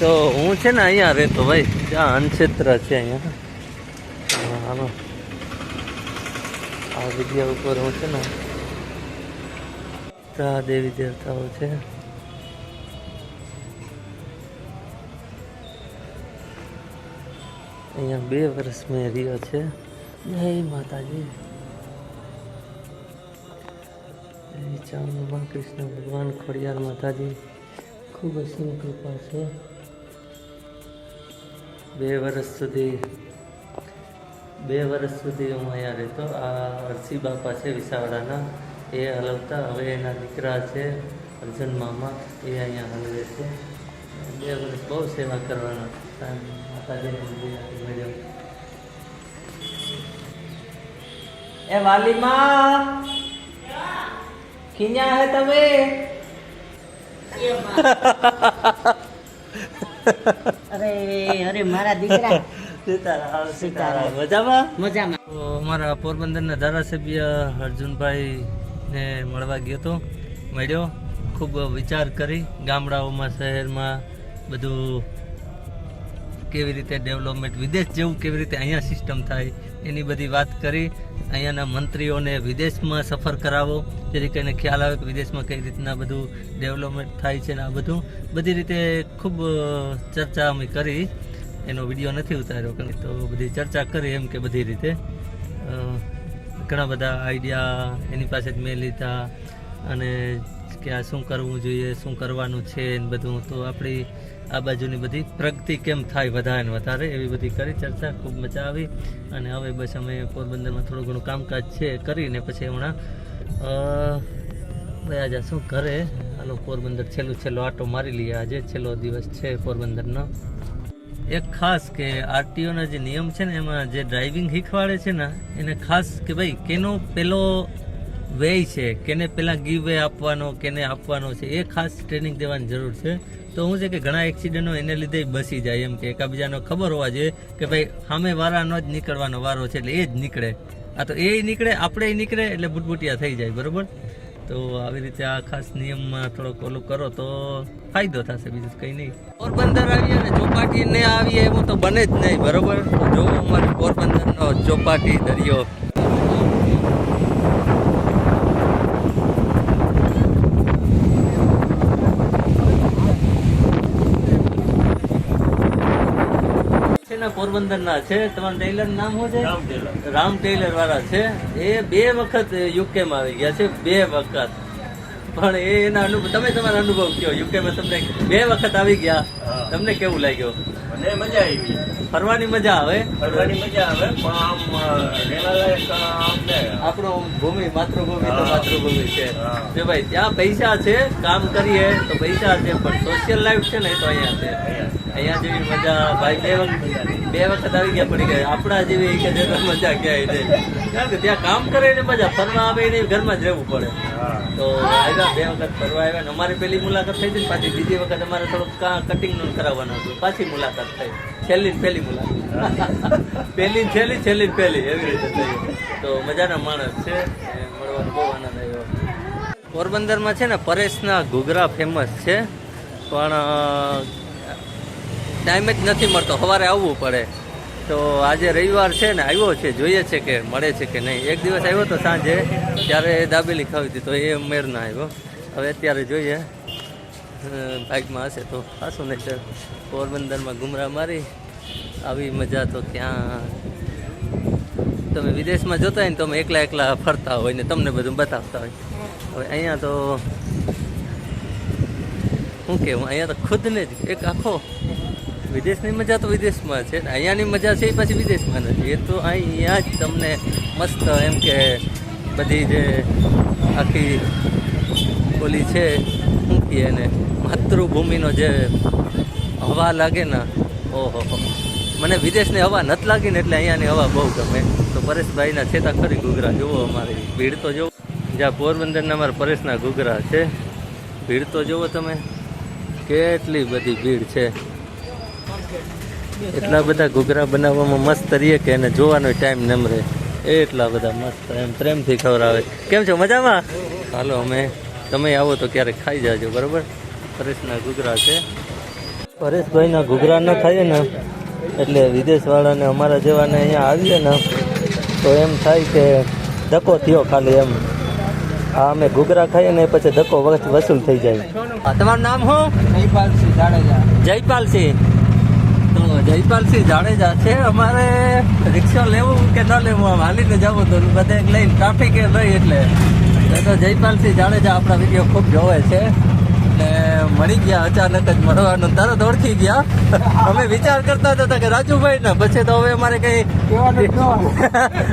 તો હું છે ને અહીંયા રહેતો ભાઈ. ત્યાં અનક્ષેત્ર છે અહીંયા. હા, આ જગ્યા ઉપર હું છે ને ત્યાં દેવી દેવતાઓ છે. અહીંયા બે વર્ષ મેં રહ્યો છે. જય માતાજી. ચામુંડા કૃષ્ણ ભગવાન ખોડિયાર માતાજી. ખૂબ જ કૃપા છે. બે વર્ષ સુધી બે વર્ષ સુધી હું અહીંયા રહેતો. આ અરસી બાપા છે વિસાવડાના. એ હલવતા. હવે એના દીકરા છે અર્જુન મામા. એ અહીંયા હલવે છે. બે વર્ષ બહુ સેવા કરવાના. માતાજી એ વાલીમાં કિન્યા હે તમે? અરે અરે મારા દીકરા. સીતારામ સીતારામ. મજામાં? મજામાં. તો અમારા પોરબંદરના ધારાસભ્ય અર્જુનભાઈને મળવા ગયો હતો મળ્યો. ખૂબ વિચાર કરી ગામડાઓમાં શહેરમાં બધું કેવી રીતે ડેવલપમેન્ટ વિદેશ જેવું કેવી રીતે અહીંયા સિસ્ટમ થાય એની બધી વાત કરી. અહીંયાના મંત્રીઓને વિદેશમાં સફર કરાવો. જેથી કરીને ખ્યાલ આવે કે વિદેશમાં કઈ રીતના બધું ડેવલપમેન્ટ થાય છે ને આ બધું. બધી રીતે ખૂબ ચર્ચા અમે કરી. એનો વીડિયો નથી ઉતાર્યો તો બધી ચર્ચા કરી એમ કે બધી રીતે. ઘણા બધા આઈડિયા એની પાસે જ મેં લીધા અને કે આ શું કરવું જોઈએ, શું કરવાનું છે ને બધું. તો આપણી આ બાજુની બધી પ્રગતિ કેમ થાય વધારે ને વધારે એવી બધી કરી, ચર્ચા, ખૂબ મજા આવી. અને હવે બસ અમે પોરબંદરમાં થોડું ઘણું કામકાજ છે કરીને પછી હમણાં આજે શું ઘરે. હાલો, પોરબંદર છેલ્લું છેલ્લો આટો મારી લઈએ આજે. છેલ્લો દિવસ છે પોરબંદરનો. એક ખાસ કે આરટીઓના જે નિયમ છે ને, એમાં જે ડ્રાઇવિંગ શીખવાડે છે ને, એને ખાસ કે ભાઈ કેનો પેલો વે છે, કેને પેલા ગીવ વે આપવાનો, કેને આપવાનો છે, એ ખાસ ટ્રેનિંગ દેવાની જરૂર છે. તો હું છે કે ઘણા એક્સિડન્ટો એને લીધે બસી જાય, એમ કે એકબીજાનો ખબર હોવા જોઈએ કે ભાઈ સામે વારાનો જ નીકળવાનો વારો છે એટલે એ જ નીકળે. આ તો એ નીકળે, આપણે નીકળે એટલે બુટબુટિયા થઈ જાય, બરોબર? તો આવી રીતે આ ખાસ નિયમમાં થોડોક ઓલું કરો તો ફાયદો થશે, બીજું કંઈ નહીં. પોરબંદર આવીએ ને ચોપાટી ને આવીએ એવું તો બને જ નહીં, બરોબર? જોવો અમારે પોરબંદરનો ચોપાટી દરિયો છે ને પોરબંદરના છે. તમારું ટેલર નામ શું છે? રામ ટેલર વાળા છે. એ બે વખત યુકે માં આવી ગયા છે. બે વખત. પણ એ એના અનુભવ તમે તમારા અનુભવ કયો? યુકે માં તમને બે વખત આવી ગયા. તમને કેવું લાગ્યો? મને મજા આવી. ફરવાની મજા આવે? ફરવાની મજા આવે પણ આમ આપણો ભૂમિ માતૃભૂમિ તો માતૃભૂમિ છે. જો ભાઈ ત્યાં પૈસા છે કામ કરીએ તો પૈસા છે પણ સોશિયલ લાઈફ છે ને તો અહીંયા છે. અહીંયા. અહીંયા જેવી મજા ભાઈ બે વખત બે વખત આવી ગયા પડી ગયા. આપણા જેવી કે જે મજા ક્યાંય નહીં. કારણ કે ત્યાં કામ કરે ને મજા ફરવા આવે ને ઘરમાં જ રહેવું પડે. તો આવ્યા બે વખત ફરવા આવ્યા ને અમારી પહેલી મુલાકાત થઈ હતી પાછી બીજી વખત અમારે થોડુંક કા કટિંગનું કરાવવાનું હતું. પાછી મુલાકાત થઈ. છેલ્લી પહેલી મુલાકાત. પહેલી છેલ્લી છેલ્લી પહેલી એવી રીતે થઈ. તો મજાના માણસ છે મળવાનો બહુ આનંદ આવ્યો. પોરબંદરમાં છે ને પરેશના ઘૂઘરા ફેમસ છે. પણ ટાઈમ જ નથી મળતો. સવારે આવવું પડે. તો આજે રવિવાર છે ને, આવ્યો છે. જોઈએ છે કે મળે છે કે નહીં. એક દિવસ આવ્યો તો સાંજે, ત્યારે દાબેલી ખાવી હતી તો એ ઉમેર ના આવ્યો. હવે અત્યારે જોઈએ. બાઇકમાં હશે તો પાછું નહીં સર પોરબંદરમાં ગુમરા મારી. આવી મજા તો ક્યાં. તમે વિદેશમાં જોતા હોય ને તમે એકલા એકલા ફરતા હોય ને તમને બધું બતાવતા હોય. હવે અહીંયા તો શું કહેવું, અહીંયા તો ખુદને જ એક આખો વિદેશની મજા તો વિદેશમાં છે. અહીંયાની મજા છે, એ પછી વિદેશમાં નથી. એ તો અહીંયા જ તમને મસ્ત એમ કે બધી જે આખી ઓલી છે, શું કહે એને, માતૃભૂમિનો જે હવા લાગે ને, ઓહો મને વિદેશની હવા નથી લાગી ને એટલે અહીંયાની હવા બહુ ગમે. તો પરેશભાઈના છેતા ખરી ઘૂઘરા. જુઓ અમારી ભીડ તો જુઓ. જ્યાં પોરબંદરના અમારા પરેશના ઘૂઘરા છે, ભીડ તો જુઓ તમે. કેટલી બધી ભીડ છે. એટલા બધા ઘૂઘરા બનાવવામાં મસ્ત રહીએ કે એને જોવાનો ટાઈમ નમ રહે. એટલા બધા મસ્ત એમ પ્રેમથી ખવડાવે. કેમ છો? મજામાં? હાલો અમે તમે આવો તો ક્યારેક ખાઈ જાજો બરોબર? પરેશના ઘૂઘરા છે. પરેશભાઈના ઘૂઘરા ન ખાઈએ ને એટલે વિદેશવાળાને અમારા જેવાને અહીંયા આવીએ ને તો એમ થાય કે ધક્કો થયો ખાલી એમ. હા અમે ઘૂઘરા ખાઈએ ને પછી ધક્કો વખત વસૂલ થઈ જાય. તમારું નામ શું? જયપાલસિંહ જાડેજા. જયપાલસિંહ. જયપાલસિંહ જાડેજા છે. અમારે રિક્ષા લેવું કે ન લેવું આમ હાલીને જવું તો બધે લઈને ટ્રાફિક એ નહીં એટલે. તો જયપાલસિંહ જાડેજા આપણા વીડિયો ખૂબ જોવે છે. ને મળી ગયા અચાનક જ મળવાનું. તરત ઓળખી ગયા. અમે વિચાર કરતા હતા કે રાજુભાઈ ને પછી તો હવે અમારે કઈ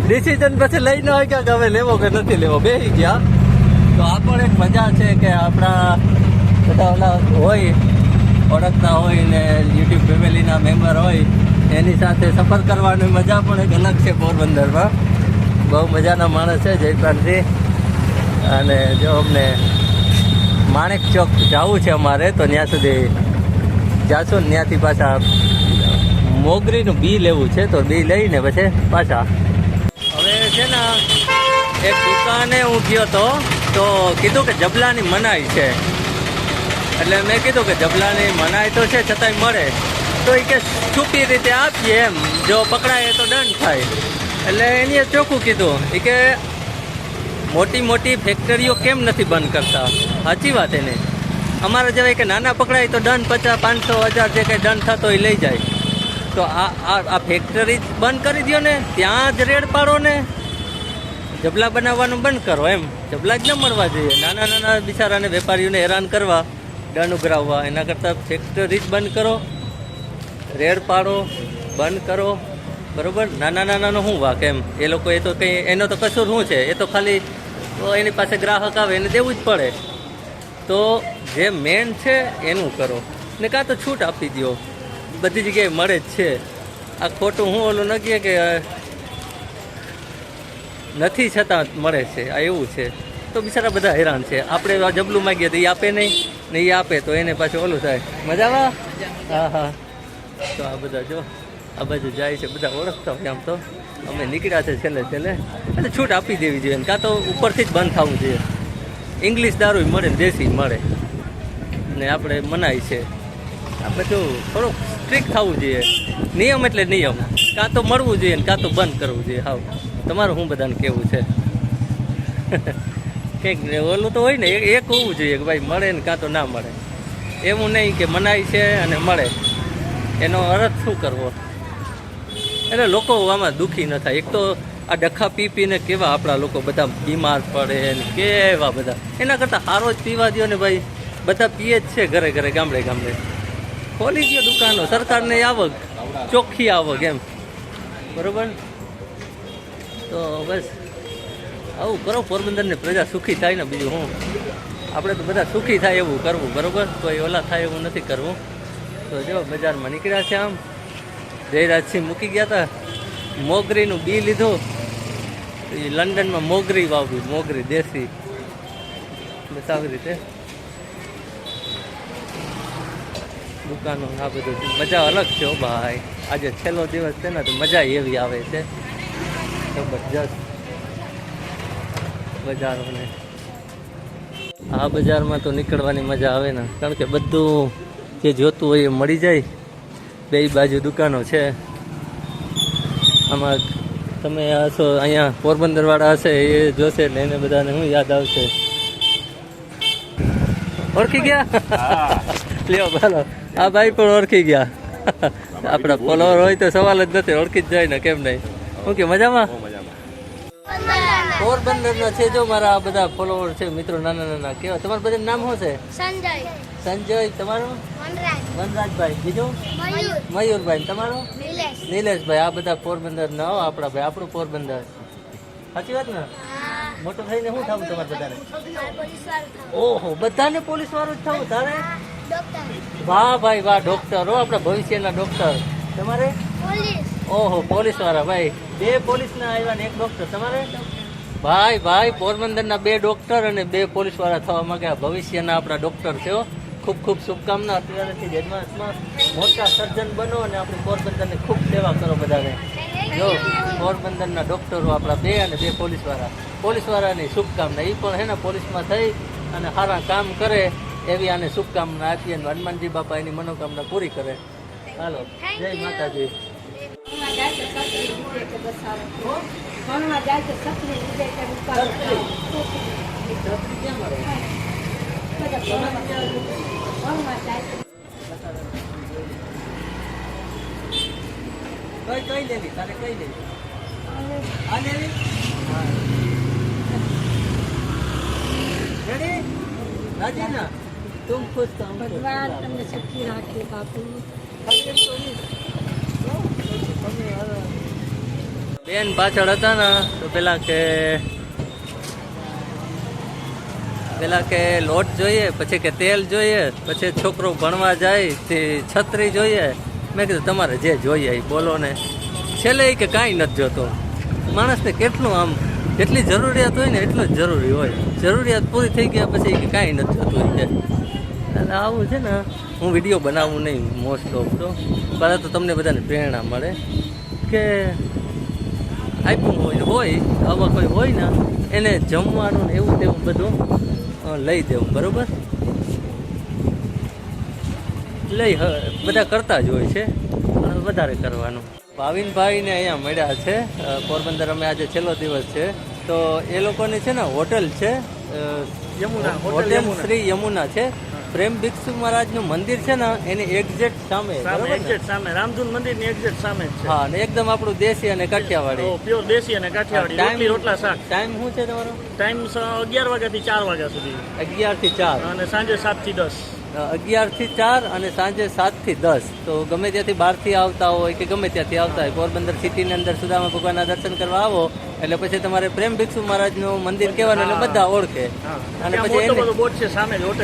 ડિસિઝન પછી લઈ ન હોય કે હવે લેવો કે નથી લેવો. બેસી ગયા. તો આ પણ એક મજા છે કે આપણા બધા ઓલા હોય ઓળખતા હોય ને યુટ્યુબ ફેમિલીના મેમ્બર હોય, એની સાથે સફર કરવાની મજા પણ એક અલગ છે પોરબંદરમાં. બહુ મજાના માણસ છે જયપાલસિંહ અને જો અમને માણેક ચોક જવું છે અમારે, તો ત્યાં સુધી જાશું ને ત્યાંથી પાછા મોગરીનું બી લેવું છે, તો બી લઈને પછી પાછા. હવે છે ને એક દુકાને હું ગયો હતો તો કીધું કે જબલાની મનાઈ છે. એટલે મેં કીધું કે જબલાની મનાઈ તો છે, છતાંય મળે. તો એ કે છુપી રીતે આપીએ એમ. જો પકડાય તો દંડ થાય. એટલે એની ચોખ્ખું કીધું. એ કે મોટી મોટી ફેક્ટરીઓ કેમ નથી બંધ કરતા? સાચી વાત એને. અમારા જેવા કે નાના પકડાય તો દંડ પચાસ, પાંચસો, હજાર જે કંઈ દંડ થતો એ લઈ જાય. તો આ આ ફેક્ટરી બંધ કરી દો ને. ત્યાં જ રેડ પાડો ને. જબલા બનાવવાનું બંધ કરો એમ. જબલા જ ન મળવા જોઈએ. નાના નાના બિચારાને વેપારીઓને હેરાન કરવા. દંડ ઉઘરાવવા. એના કરતાં ફેક્ટરી જ બંધ કરો. રેડ પાડો, બંધ કરો. બરાબર? નાના નાનાનો શું વાક એમ? એ લોકો એ તો કંઈ, એનો તો કશું શું છે? એ તો ખાલી એની પાસે ગ્રાહક આવે, એને દેવું જ પડે. તો જે મેન છે, એનું કરો. ને કાં તો છૂટ આપી દો બધી જગ્યાએ મળે જ છે. આ ખોટું હું ઓલું ન કે, નથી છતાં મળે છે. આ એવું છે. તો બિચારા બધા હેરાન છે. આપણે જબલું માગીએ તો એ આપે નહીં. ને એ આપે તો એને પાછું ઓલું થાય. મજામાં? હા હા. તો આ બધા જો આ બાજુ જાય છે બધા ઓળખતા હોય આમ તો. અમે નીકળ્યા છે છેલ્લે છેલ્લે. એટલે છૂટ આપી દેવી જોઈએ કાં તો ઉપરથી જ બંધ થવું જોઈએ. ઇંગ્લિશ દારૂ મળે ને દેશી મળે. ને આપણે મનાય છે. આ બધું થોડુંક સ્ટ્રિક્ટ થવું જોઈએ. નિયમ એટલે નિયમ. કાં તો મળવું જોઈએ ને કાં તો બંધ કરવું જોઈએ. હાવ. તમારું શું બધાને કેવું છે? કંઈક ઓલું તો હોય ને, એક હોવું જોઈએ કે ભાઈ મળે ને કાં તો ના મળે. એવું નહીં કે મનાય છે અને મળે. એનો અર્થ શું કરવો? એટલે લોકો આમાં દુઃખી ન થાય. એક તો આ ડખા પી પીને કેવા આપણા લોકો બધા બીમાર પડે ને કેવા બધા. એના કરતાં સારો જ પીવા દો ને ભાઈ. બધા પીએ જ છે ઘરે ઘરે, ગામડે ગામડે. ખોલી દો દુકાનો. સરકારને આવક. ચોખ્ખી આવક એમ. બરોબર? તો બસ. આવું કરો, પોરબંદરની પ્રજા સુખી થાય ને બીજું હું? આપણે તો બધા સુખી થાય એવું કરવું, બરોબર? કોઈ ઓલા થાય એવું નથી કરવું. તો જો, બજારમાં નીકળ્યા છે આમ. જયરાજસિંહ મૂકી ગયા હતા મોગરીનું બી લીધું. એ લંડનમાં મોગરી વાવી મોગરી દેશી. બસ આવી રીતે. દુકાનો આ બધું. મજા અલગ છે ભાઈ. આજે છેલ્લો દિવસ છે ને, તો મજા એવી આવે છે. જબરજસ્ત બજારોને આ બજારમાં તો નીકળવાની મજા આવે ને. કારણ કે બધું જે જોતું હોય એ મળી જાય. બે બાજુ દુકાનો છે. આમાં તમે હશો અહીંયા પોરબંદર વાળા હશે એ જોશે ને એને બધાને શું યાદ આવશે. ઓળખી ગયા? લ્યો બોલો. આ ભાઈ પણ ઓળખી ગયા. આપણા ફોલોવર હોય તો સવાલ જ નથી ઓળખી જ જાય ને કેમ નહીં? શું કે મજામાં પોરબંદર છે જો મારા આ બધા ફોલોવર છે મિત્રો નાના નાના કેવા? તમારું બધા નામ શું છે? સંજય. સંજય તમારું? વનરાજભાઈ. બીજું? મયુરભાઈ. તમારું? નિલેશભાઈ આ બધા પોરબંદર ના હો આપણા ભાઈ. આપણું પોરબંદર. સાચી વાત ને? મોટો થઈને શું થવું તમારે બધાને? ઓહો બધાને પોલીસ વાળું જ થવું તારે? વાહ ભાઈ વાહ ડોક્ટર. હો આપણા ભવિષ્યના ડોક્ટર. તમારે? ઓહો પોલીસવાળા ભાઈ. બે પોલીસ ના આવ્યા ને એક ડોક્ટર. તમારે? ભાઈ ભાઈ પોરબંદરના બે ડોક્ટર અને બે પોલીસવાળા થવા માંગે ભવિષ્યના આપણા ડોક્ટર છે ખૂબ ખૂબ શુભકામના. અત્યારેથી જ એડવાન્સમાં મોટા સર્જન બનો અને આપણી પોરબંદરની ખૂબ સેવા કરો બધાને. જો પોરબંદરના ડોક્ટરો આપણા બે અને બે પોલીસવાળા પોલીસ વાળાની શુભકામના. એ પણ હે ને પોલીસમાં થઈ અને સારા કામ કરે એવી આને શુભકામના આપીએ અને હનુમાનજી બાપા એની મનોકામના પૂરી કરે. હાલો. જય માતાજી. ભણવા જાય તો સસરી લીધે કે તો ઉપાડો. ભણવા- જાય તો કઈ કઈ લેવી તારે કઈ લેવી આ લેવી રેડી રાજી ના તુમ ખુશ તો ભગવાન તમને શક્તિ રાખે બાપુ. બેન પાછળ હતા ને, તો પેલા કે પેલા કે લોટ જોઈએ, પછી કે તેલ જોઈએ, પછી છોકરો ભણવા જાય તે છત્રી જોઈએ. મેં કીધું, તમારે જે જોઈએ એ બોલો ને. છેલ્લે કે, કાંઈ નથી જોતો. માણસને કેટલું આમ, જેટલી જરૂરિયાત હોય ને એટલું જ જરૂરી હોય. જરૂરિયાત પૂરી થઈ ગયા પછી કે, કાંઈ નથી જોતું. કે, એટલે આવું છે ને, હું વીડિયો બનાવું નહીં મોસ્ટ ઓફ તો. પહેલાં તો તમને બધાને પ્રેરણા મળે કે આપ્યું હોય હોય આવા કોઈ હોય ને એને જમવાનું ને એવું તેવું બધું લઈ દેવું બરોબર? લઈ બધા કરતા જ હોય છે પણ વધારે કરવાનું. ભાવિનભાઈ ને અહીંયા મળ્યા છે પોરબંદર અમે આજે છેલ્લો દિવસ છે. તો એ લોકોની છે ને હોટલ છે યમુના, હોટેલ શ્રી યમુના છે. પ્રેમ ભિક્ષુ મહારાજનું મંદિર છે ને એની એક્ઝેક્ટ સામે એક્ઝેક્ટ સામે રામધૂન મંદિરની એક્ઝેક્ટ સામે છે. હા અને એકદમ આપણું દેશી અને કાઠિયાવાડી. પ્યોર દેશી અને કાઠિયાવાડી રોટલી રોટલા શાક. ટાઈમ શું છે તમારો? ટાઈમ અગિયાર વાગ્યા થી ચાર વાગ્યા સુધી. અગિયારથી ચાર. અને સાંજે સાતથી દસ. અગિયારથી ચાર અને સાંજે સાતથી દસ. તો ગમે ત્યાંથી બહારથી આવતા હોય કે ગમે ત્યાંથી આવતા હોય પોરબંદર સિટીની અંદર સુદામા ભગવાનના દર્શન કરવા આવો એટલે પછી તમારે પ્રેમ ભિક્ષુ મહારાજનું મંદિર કહેવાનું એટલે બધા ઓળખે. અને પછી એની-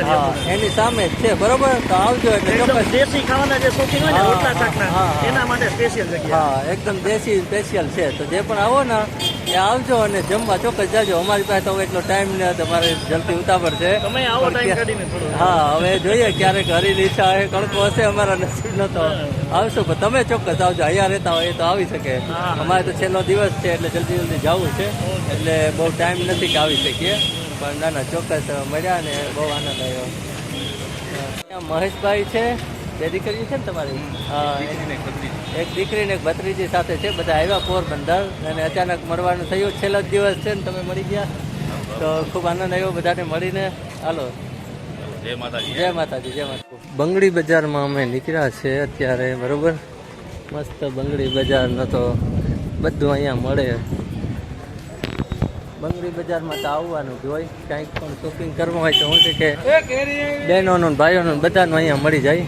હા એની સામે જ છે બરોબર? તો આવજો એટલે દેશી ખાવાના જે શોખીન હોય ને રોટલા શાકના. એના માટે સ્પેશિયલ જગ્યા. હા એકદમ દેશી સ્પેશિયલ છે. તો જે પણ આવો ને આવજો અને જમવા ચોક્કસ જાજો. અમારી પાસે તો એટલો ટાઈમ ને તમારે જલ્દી ઉતાવળ છે. તમે આવો ટાઈમ કાઢીને હા હવે જોઈએ ક્યારેક હરીની ઈચ્છા હોય કણકો હશે અમારા નસીબ નો તો. આવશો પણ તમે ચોક્કસ આવજો. અહીંયા રહેતા હોય તો આવી શકે. અમારે તો છેલ્લો દિવસ છે એટલે જલ્દી જલ્દી જવું છે. એટલે બહુ ટાઈમ નથી કે આવી શકીએ. પણ ના ના ચોક્કસ મળ્યા ને બહુ આનંદ આવ્યો. મહેશભાઈ છે. બે દીકરીઓ છે ને તમારી? હા એક દીકરી ને એક ભત્રીજી. સાથે છે બધા આવ્યા પોરબંદર અને અચાનક મળવાનું થયું. છેલ્લો જ દિવસ છે ને તમે મળી ગયા. તો ખૂબ આનંદ આવ્યો બધાને મળીને. હાલો. જય માતાજી. જય માતાજી જય માતાજી. બંગડી બજારમાં અમે નીકળ્યા છે અત્યારે બરોબર? મસ્ત બંગડી બજારનો તો બધું અહીંયા મળે. બંગડી બજારમાં તો આવવાનું જ હોય. કાંઈક પણ શોપિંગ કરવા હોય તો શું છે કે બહેનોનું ભાઈઓનું બધાનું અહીંયા મળી જાય.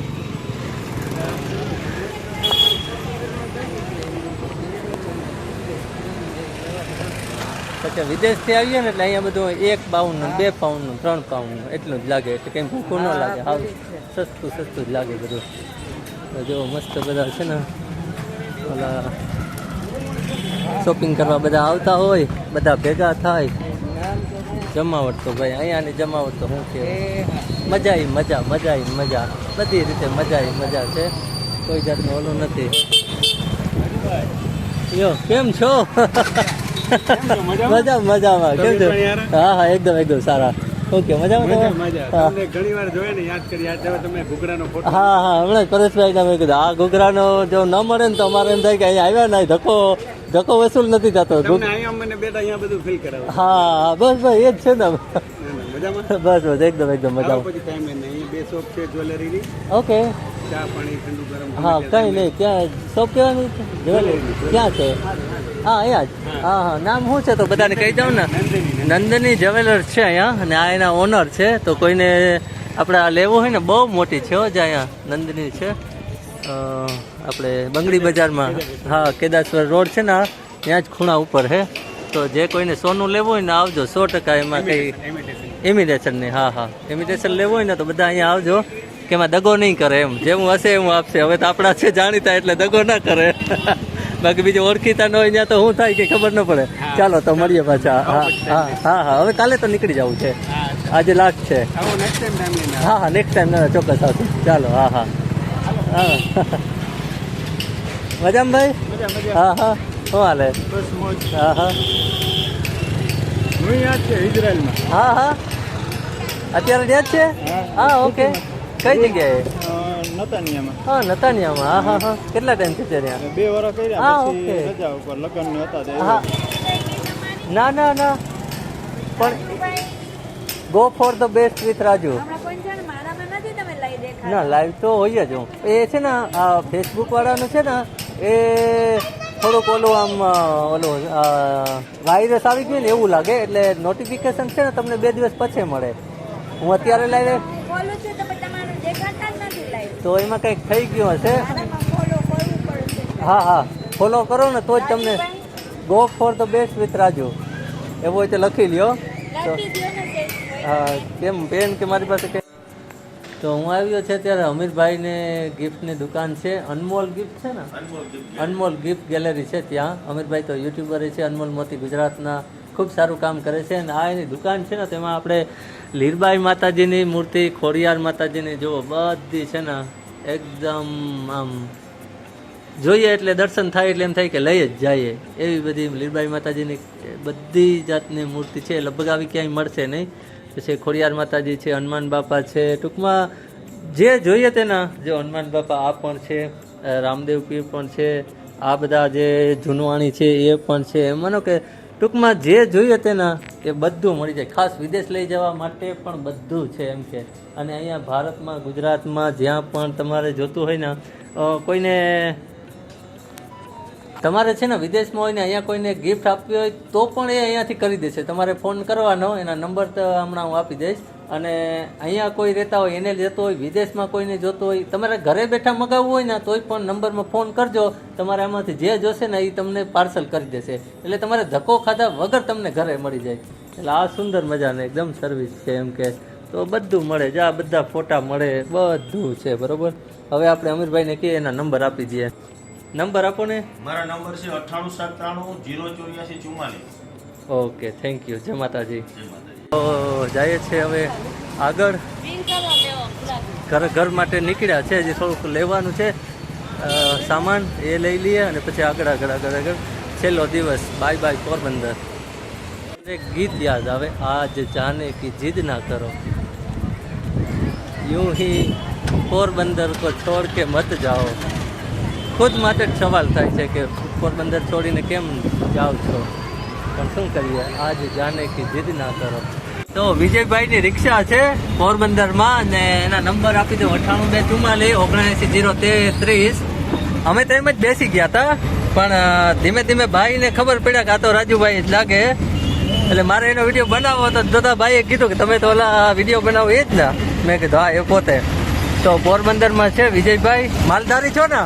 પછી વિદેશથી આવીએ ને એટલે અહીંયા બધું એક પાઉન્ડનું બે પાઉન્ડનું ત્રણ પાઉન્ડનું એટલું જ લાગે. એટલે કંઈ ભૂખું ન લાગે? હાવ સસ્તું સસ્તું જ લાગે બધું. જો મસ્ત બધા છે ને ઓલા શોપિંગ કરવા બધા આવતા હોય બધા ભેગા થાય. જમાવટ તો ભાઈ અહીંયાની જમાવટ તો શું કે મજા આવી મજા મજા આવી મજા. બધી રીતે મજા આવી મજા છે. કોઈ જાતનું ઓલું નથી. યો કેમ છો? મજા મજામાં. કેમ છો? હા હા એકદમ એકદમ સારા. ઓકે મજામાં તમે? હા. ઘણી વાર જોયે ને યાદ કરી યાદ તમે ઘૂઘરાનો ફોટો હા હા હમણાં જ પરેશભાઈ મેં કીધું આ ઘૂઘરાનો જો ન મળે ને તો અમારે એમ થાય કે અહીંયા આવ્યા ના ધક્કો. ધક્કો વસૂલ નથી થતો. હા બસ બસ ભાઈ એ જ છે ને. બસ બસ એકદમ એકદમ મજા મજામાં. ઓકે. હા કઈ નહીં ક્યાં શોપ કહેવાની? જ્વેલરી. ક્યાં છે? હા અહીંયા જ. હા. હા નામ શું છે તો બધાને કહી દઉં ને? નંદની જ્વેલર છે અહીંયા અને આ એના ઓનર છે. તો કોઈને આપણે આ લેવું હોય ને બહુ મોટી છે જ અહીંયા નંદની છે. આપણે બંગડી બજારમાં હા કેદાસવર રોડ છે ને ત્યાં જ ખૂણા ઉપર છે તો જે કોઈને સોનું લેવું હોય ને આવજો સો ટકા એમાં કંઈ ઇમિટેશનની હા હા. ઇમિટેશન લેવું હોય ને તો બધા અહીંયા આવજો કે એમાં દગો નહીં કરે એમ. જેવું હશે એવું આપશે. હવે તો આપણા છે જાણીતા એટલે દગો ના કરે. બાકી બીજું ઓળખીતા ન હોય ત્યાં તો શું થાય કે ખબર ન પડે. ચાલો તો મળીએ પાછા. હા હા હા હા હવે કાલે તો નીકળી જવું છે. આજે લાસ્ટ છે. હા હા નેક્સ્ટ ટાઈમ ચોક્કસ આવશે. ચાલો હા હા. હા. મજામાં ભાઈ? હા હા. શું હાલે? હા હા. હું યાદ છે ઇઝરાયલમાં. હા હા. અત્યારે ત્યાં જ છે? હા. ઓકે. કઈ જગ્યાએ? નતાનિયામાં. હા નતાનિયામાં. હા હા હા. કેટલા ટાઈમ છે ત્યાં? બે વર્ષ કર્યા હા, પછી ઓકે. રજા ઉપર લગ્ન હતા હા. ના ના ના. પણ go for the best with Raju. ના લાઈવ તો હોઈએ જ હું એ છે ને આ ફેસબુક વાળાનું છે ને એ થોડુંક ઓલું આમ ઓલું વાયરસ આવી ગયું ને એવું લાગે એટલે નોટિફિકેશન છે ને તમને બે દિવસ પછી મળે. હું અત્યારે લાઈવ તો એમાં કંઈક થઈ ગયું હશે? હા હા. ફોલો કરો ને તો જ તમને go for the best with Raju. એવું હોય તો લખી લ્યો. કેમ બેન કે મારી પાસે તો હું આવ્યો છે ત્યારે અમીરભાઈને ગિફ્ટની દુકાન છે. અનમોલ ગિફ્ટ છે ને? Anmol gift gallery. છે ત્યાં. અમીરભાઈ તો યુટ્યુબર છે. અનમોલ મોતી ગુજરાતના ખૂબ સારું કામ કરે છે. અને આ એની દુકાન છે ને તેમાં આપણે લીરબાઈ માતાજીની મૂર્તિ ખોડિયાર માતાજીની જુઓ બધી છે ને એકદમ આમ જોઈએ એટલે દર્શન થાય એટલે એમ થાય કે લઈ જ જઈએ. એવી બધી લીરબાઈ માતાજીની બધી જાતની મૂર્તિ છે. લગભગ આવી ક્યાંય મળશે નહીં. પછી ખોડિયાર માતાજી છે, હનુમાન બાપા છે. ટૂંકમાં જે જોઈએ તેના, જે હનુમાન બાપા આ પણ છે રામદેવ પીર પણ છે, આ બધા જે જૂનવાણી છે એ પણ છે. એમ માનો કે ટૂંકમાં જે જોઈએ તેના એ બધું મળી જાય. ખાસ વિદેશ લઈ જવા માટે પણ બધું છે એમ કે. અને અહીંયા ભારતમાં, ગુજરાતમાં જ્યાં પણ તમારે જોતું હોય ને કોઈને તમારે છે ને વિદેશમાં હોય ને અહીંયા કોઈને ગિફ્ટ આપવી હોય તો પણ એ અહીંયાથી કરી દેશે. તમારે ફોન કરવાનો, એના નંબર તો હમણાં હું આપી દઈશ. અને અહીંયા કોઈ રહેતા હોય, એને જતો હોય, વિદેશમાં કોઈને જોતો હોય, તમારે ઘરે બેઠા મગાવવું હોય ને તોય પણ નંબરમાં ફોન કરજો. તમારે આમાંથી જે જોશે ને એ તમને પાર્સલ કરી દેશે. એટલે તમારે ધક્કો ખાધા વગર તમને ઘરે મળી જાય. એટલે આ સુંદર મજાને એકદમ સર્વિસ છે એમ કે. તો બધું મળે જા બધા ફોટા મળે, બધું છે, બરોબર? હવે આપણે અમીરભાઈને કહીએ, એના નંબર આપી દઈએ. નંબર આપો ને. મારા નંબર છે અઠ્ઠાણું સાત ત્રાણું જીરો ચોર્યાસી ચુમ્માલીસ. ઓકે થેન્ક યુ જય માતાજી. જય જઈએ છીએ હવે આગળ. ઘર ઘર માટે નીકળ્યા છે જે થોડુંક લેવાનું છે. સામાન એ લઈ લઈએ અને પછી આગળ આગળ આગળ આગળ. છેલ્લો દિવસ. Bye bye Porbandar. એક ગીત યાદ આવે. આજ જાને કી જીદ ના કરો. यूं ही પોરબંદર કો છોડ કે મત જાઓ. ખુદ માટે જ સવાલ થાય છે કે પોરબંદર છોડીને કેમ જાઓ છો? પણ શું કરીએ? આજ જાને કે જીદ ના કરો. તો વિજયભાઈની રિક્ષા છે પોરબંદરમાં અને એના નંબર આપી દો અઠ્ઠાણું બે ચુમ્માલીસ, ઓગણએંસી, જીરો તેત્રીસ. અમે તો એમ જ બેસી ગયા હતા, પણ ધીમે ધીમે ભાઈને ખબર પડ્યા કે આ તો રાજુભાઈ જ લાગે. એટલે મારે એનો વીડિયો બનાવવો તો દાદા ભાઈએ કીધું કે તમે તો ઓલા વીડિયો બનાવો એ જ ને. મેં કીધું, હા, એ પોતે. તો પોરબંદરમાં છે વિજયભાઈ. માલધારી છો ને?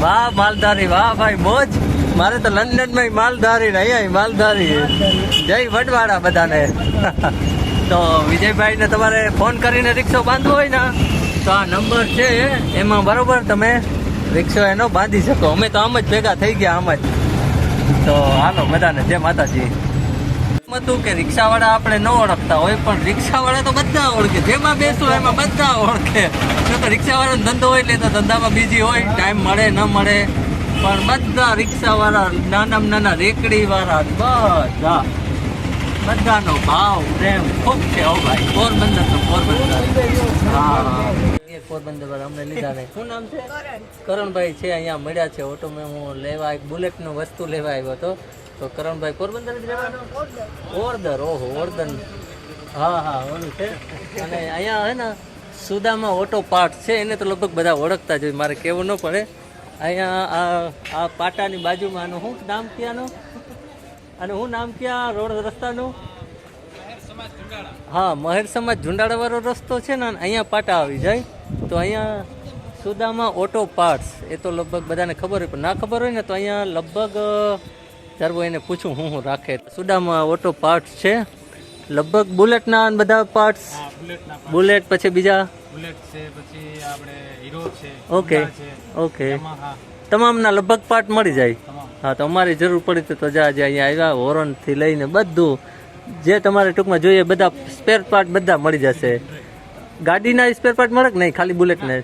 વાહ, માલધારી, વાહ ભાઈ, મોજ. મારે તો લંડનમાં માલધારી ને અહીંયા માલધારી. જય વડવાડા બધાને. તો વિજયભાઈને તમારે ફોન કરીને રિક્ષો બાંધવો હોય ને, તો આ નંબર છે, એમાં બરોબર તમે રિક્ષો એનો બાંધી શકો. અમે તો આમ જ ભેગા થઈ ગયા, આમ જ. તો હાલો બધાને, જય માતાજી. હતું કે રિક્ષાવાળા આપણે ન ઓળખતા હોય પણ રિક્ષાવાળા તો બધા ઓળખે. જેમાં બેસું એમાં બધા ઓળખે. તો રિક્ષાવાળાનો ધંધો હોય એટલે તો ધંધામાં બીજી હોય ટાઈમ મળે ન મળે. પણ બધા રિક્ષાવાળા નાનામાં નાના રેકડીવાળા બધા. બધાનો ભાવ પ્રેમ ખૂબ છે. હો ભાઈ પોરબંદર તો પોરબંદર. હા. પોરબંદર વાળા અમને લીધા શું નામ છે? કરણભાઈ છે અહીંયા મળ્યા છે. ઓટો મેં હું લેવા એક બુલેટનું વસ્તુ લેવા આવ્યો હતો. તો કરણભાઈ પોરબંદર ઓરદર ઓહો ઓરદર હા હા, ઓલું છે. અને અહીંયા હે ને, સુદામાં ઓટો પાર્ટ છે, એને તો લગભગ બધા ઓળખતા જ હોય, મારે કહેવું ન પડે. અહીંયા આ આ પાટાની બાજુમાં આનું શું નામ ક્યાંનું? અને હું નામ ક્યાં? રોડ રસ્તાનું? હા, મહેર સમાજ ઝુંડાળાવાળો રસ્તો છે ને અહીંયા પાટા આવી જાય. તો અહીંયા સુદામાં ઓટો પાર્ટ્સ, એ તો લગભગ બધાને ખબર હોય, પણ ના ખબર હોય ને, તો અહીંયા લગભગ ચારવો એને પૂછું હું હું રાખે? સુડામાં ઓટો પાર્ટ્સ છે. લગભગ બુલેટના બધા પાર્ટ્સ બુલેટ પછી બીજા? બુલેટ છે પછી આપણે હીરો છે ઓકે ઓકે. તમામના લગભગ પાર્ટ મળી જાય. હા તો અમારી જરૂર પડી તો તો જા જે અહીંયા આવ્યા હોરનથી લઈને બધું. જે તમારે ટૂંકમાં જોઈએ બધા સ્પેર પાર્ટ બધા મળી જશે. ગાડીના સ્પેર પાર્ટ મળે કે નહીં? ખાલી બુલેટને?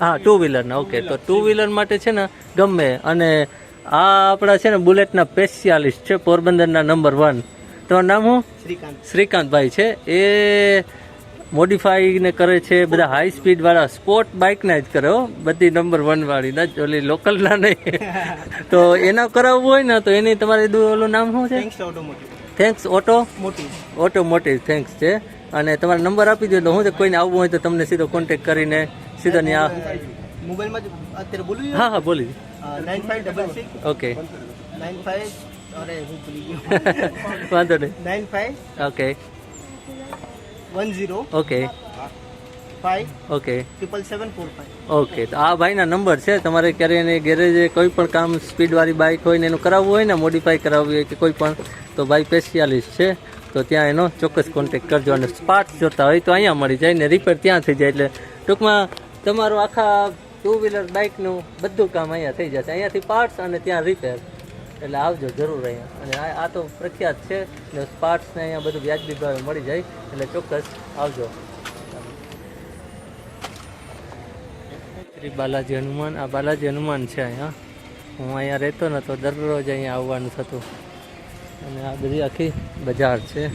હા ટુ વ્હીલરના ઓકે તો ટુ વ્હીલર માટે છે ને ગમે. અને આ આપણા છે ને બુલેટના સ્પેશિયાલિસ્ટ છે પોરબંદરના નંબર વન તમારું નામ હું શ્રીકાંત. શ્રીકાંતભાઈ છે. એ મોડિફાઈને કરે છે બધા હાઈ સ્પીડવાળા સ્પોર્ટ બાઇકના જ કરે હો. બધી નંબર વનવાળીના ના જ ઓલી લોકલના નહીં. તો એના કરાવવું હોય ને તો એની તમારે ઓલું નામ શું છે? થેન્ક્સ ઓટો મોટી ઓટોમોટિવ થેન્ક્સ છે. અને તમારો નંબર આપી દો એટલે હું તો કોઈને આવવું હોય તો તમને સીધો કોન્ટેક કરીને સીધો ત્યાં મોબાઈલમાં હા હા બોલી nine five double six okay nine five અરે હું ભૂલી ગયો. વાંધો નહીં. Nine five okay one zero okay five okay triple seven four five okay તો આ ભાઈના નંબર છે. તમારે ક્યારે એને ગેરેજે કોઈ પણ કામ સ્પીડવાળી બાઇક હોય ને એનું કરાવવું હોય ને મોડિફાઈ કરાવવી હોય કે કોઈ પણ તો ભાઈ સ્પેશિયાલિસ્ટ છે. તો ત્યાં એનો ચોક્કસ કોન્ટેક્ટ કરજો અને પાર્ટ્સ જોતા હોય તો અહીંયા મળી જાય ને રિપેર ત્યાં થઈ જાય. એટલે ટૂંકમાં તમારો આખા ટુ વ્હીલર બાઇકનું બધું કામ અહીંયા થઈ જશે. અહીંયાથી પાર્ટ્સ અને ત્યાં રિપેર એટલે આવજો, જરૂર અહીંયા. અને આ તો પ્રખ્યાત છે. ને પાર્ટ્સને અહીંયા બધું વ્યાજબી ભાવે મળી જાય. એટલે ચોક્કસ આવજો. શ્રી બાલાજી હનુમાન. આ બાલાજી હનુમાન છે અહીંયા. હું અહીંયા રહેતો ને તો દરરોજ અહીંયા આવવાનું થતું. અને આ બધી આખી બજાર છે.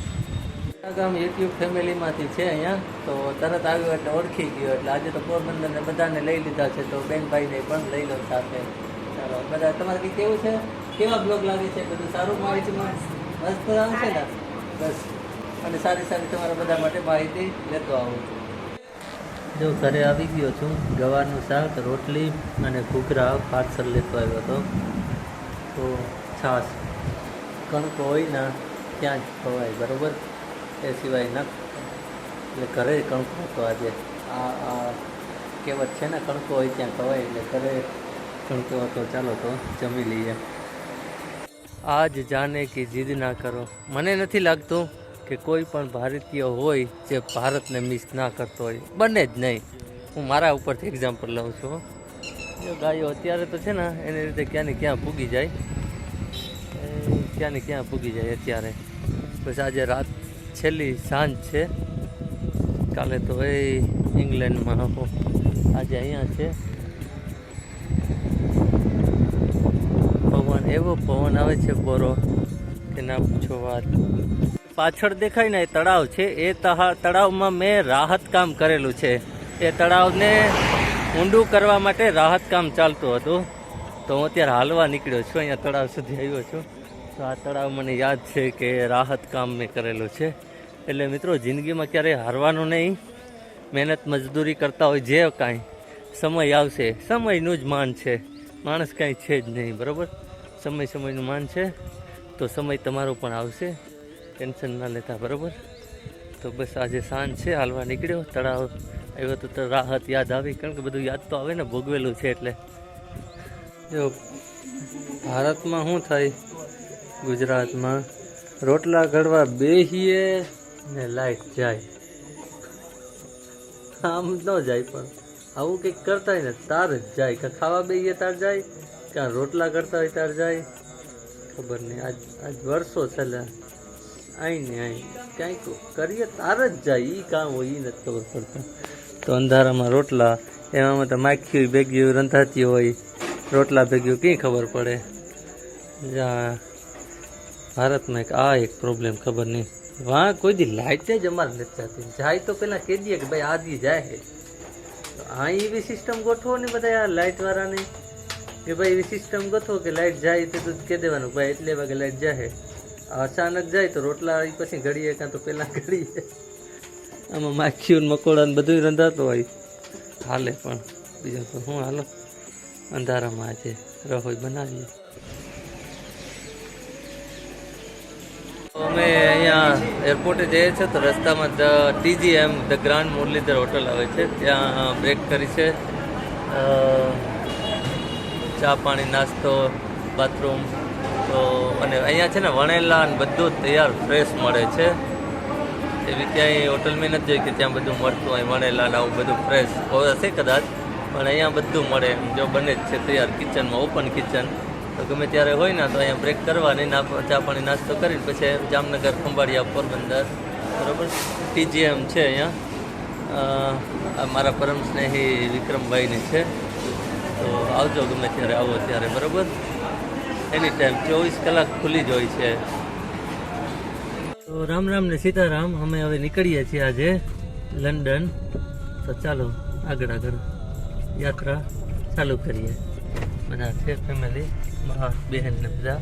ગામ યુટ્યુબ ફેમિલીમાંથી છે અહીંયા. તો તરત આવ્યો એટલે ઓળખી ગયો. એટલે આજે તો પોરબંદરને બધાને લઈ લીધા છે. તો બેનભાઈને પણ લઈ લો સાથે. ચાલો, બધા, તમારે કેવું છે? કેવા બ્લોગ લાગે છે? બધું સારું માહિતીમાં મસ્ત આવે છે ને? બસ. અને સારી સારી તમારા બધા માટે માહિતી લેતો આવું છું. જો ઘરે આવી ગયો છું. ગવારનું શાક, રોટલી અને ઘૂઘરા પાર્સલ લેતો આવ્યો હતો. તો છાશ. કણકો હોય ને, ત્યાં જ ખવાય. બરાબર? એ સિવાય ન એટલે ઘરે કણકો હતો આજે. આ આ કહેવત છે ને, કણકો હોય ત્યાં ખવાય, એટલે ઘરે કણકો હતો. ચાલો તો જમી લઈએ. આજ જાને કે જીદ ના કરો. મને નથી લાગતું કે કોઈ પણ ભારતીય હોય જે ભારતને મિસ ના કરતો હોય. બને જ નહીં. હું મારા ઉપરથી એક્ઝામ્પલ લઉં છું જો ગાયો અત્યારે તો છે ને, એની રીતે ક્યાં ને ક્યાં પૂગી જાય. ક્યાં ને ક્યાં પૂગી જાય અત્યારે. પછી આજે રાત છેલ્લી સાંજ છે. કાલે તો એ ઇંગ્લેન્ડમાં આજે અહીંયા છે. પવન, એવો પવન આવે છે બોરો કે ના પૂછો વાત. પાછળ દેખાય ને એ તળાવ છે. એ તળાવમાં મેં રાહત કામ કરેલું છે. એ તળાવને ઊંડું કરવા માટે રાહત કામ ચાલતું હતું. તો હું અત્યારે હાલવા નીકળ્યો છું. અહીંયા તળાવ સુધી આવ્યો છું. તો આ તળાવ મને યાદ છે કે રાહત કામ મેં કરેલું છે. એટલે મિત્રો, જિંદગીમાં ક્યારેય હારવાનું નહીં. મહેનત મજદૂરી કરતા હોય જે કાંઈ. સમય આવશે. સમયનું જ માન છે. માણસ કાંઈ છે જ નહીં, બરાબર? સમય સમયનું માન છે. તો સમય તમારો પણ આવશે. ટેન્શન ના લેતા, બરાબર? તો બસ આજે સાંજ છે, હાલવા નીકળ્યો. તળાવ આવ્યો તો રાહત યાદ આવી. કારણ કે બધું યાદ તો આવે ને, ભોગવેલું છે એટલે. જો, ભારતમાં શું થાય? ગુજરાતમાં રોટલા ઘડવા બેહીએ ને લાઈટ જાય. આમ ન જાય પણ આવું કંઈક કરતા હોય ને તાર જ જાય. કાં ખાવા બેહીએ તાર જાય ક્યાં રોટલા કરતા હોય તાર જાય. ખબર નહીં, આજ આજ વર્ષો છેલ્લા અહીં ને અહીં ક્યાંક કરીએ તાર જ જાય. એ કામ હોય એ નથી ખબર પડતા. તો અંધારામાં રોટલા એમાં તો માખી ભેગી રંધાતી હોય. રોટલા ભેગ્યું કંઈ ખબર પડે. જ્યાં ભારતમાં એક આ એક પ્રોબ્લેમ ખબર નહીં. વાં કોઈ દી લાઈટ જ અમારે નથી જતી જાય તો પહેલાં કહી દઈએ કે ભાઈ આજી જાય છે. આ એવી સિસ્ટમ ગોઠવો ને બધા આ લાઇટવાળાને કે ભાઈ એવી સિસ્ટમ ગોઠવો કે લાઇટ જાય તો તું કહી દેવાનું, ભાઈ એટલે વાગે લાઇટ જાય અચાનક જાય તો રોટલા આવી પછી ઘડીએ કાં તો પહેલાં ઘડીએ. આમાં માખીઓને મકોડાને બધું રંધાતું હોય. હાલે પણ. બીજું તો શું હાલો. અંધારામાં આજે રસોઈ બનાવીએ. અમે અહીંયા એરપોર્ટે જઈએ છીએ તો રસ્તામાં TGM the grand Murlidhar hotel આવે છે. ત્યાં બ્રેક કરી છે. ચા પાણી, નાસ્તો બાથરૂમ તો અને અહીંયા છે ને વણેલા ને બધું તૈયાર ફ્રેશ મળે છે. એવી ક્યાંય હોટલ મેં નથી જોઈ કે ત્યાં બધું મળતું હોય, વણેલા ને આવું બધું ફ્રેશ હશે કદાચ, પણ અહીંયા બધું મળે. જો બને જ છે તૈયાર. કિચનમાં ઓપન કિચન તો ગમે ત્યારે હોય ને, તો અહીંયા બ્રેક કરવાની ના ચા પાણી નાસ્તો કરીને પછી જામનગર ખંભાળિયા પોરબંદર, બરાબર? ટીજીએમ છે અહીંયા. મારા પરમ સ્નેહી વિક્રમભાઈની છે. તો આવજો ગમે ત્યારે આવો ત્યારે, બરાબર? એની ટાઈમ ચોવીસ કલાક ખુલ્લી જ હોય છે. તો રામ રામ ને સીતારામ, અમે હવે નીકળીએ છીએ આજે લંડન. તો ચાલો, આગળ આગળ યાત્રા ચાલુ કરીએ. બધા છે ફેમિલી બા બહેન ને બધા